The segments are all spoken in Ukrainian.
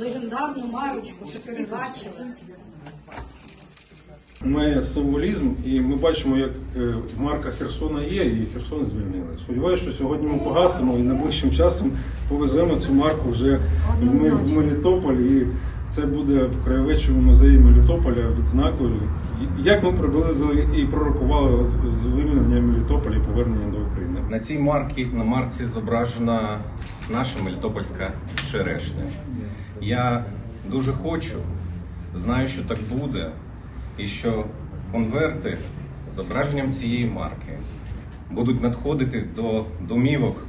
легендарну марочку, що всі бачили. має символізм, і ми бачимо, як е, марка Херсона є, і Херсон звільнили. Сподіваюся, що сьогодні ми погасимо і найближчим часом повеземо цю марку вже в Ме- в Мелітополь. Це буде в краєведчому музеї Мелітополя відзнакою. Як ми приблизили і пророкували звільнення Мелітополя і повернення до України. На цій марці на марці зображена наша мелітопольська черешня. Я дуже хочу, знаю, що так буде, і що конверти з зображенням цієї марки будуть надходити до домівок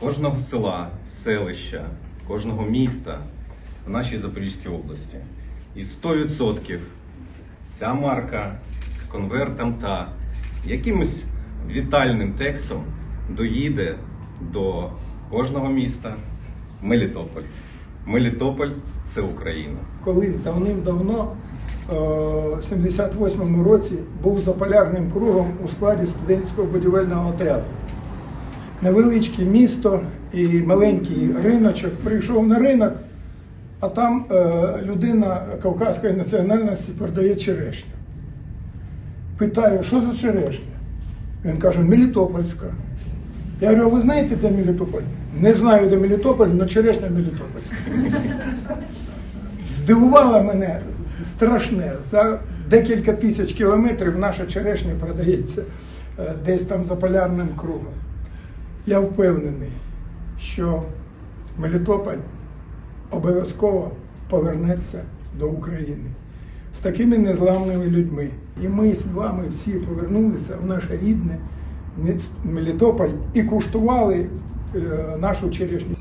кожного села, селища, кожного міста в нашій Запорізькій області. І 100% ця марка з конвертом та якимось вітальним текстом доїде до кожного міста Мелітополь. Мелітополь це Україна. колись давним-давно, е, в 78-му році, був за полярним кругом у складі студентського будівельного отряду. Невеличке місто і маленький риночок. Прийшов на ринок, а там е, людина кавказької національності продає черешню. Питаю, що за черешня? Він каже, Мелітопольська. Я говорю, а ви знаєте, де Мелітополь? Не знаю, де Мелітополь, але черешня Мелітопольська здивувало мене страшне. За декілька тисяч кілометрів наша черешня продається е, десь там за полярним кругом. Я впевнений, що Мелітополь обов'язково повернеться до України з такими незламними людьми. І ми з вами всі повернулися в наше рідне Мелітополь і куштували е, нашу черешню.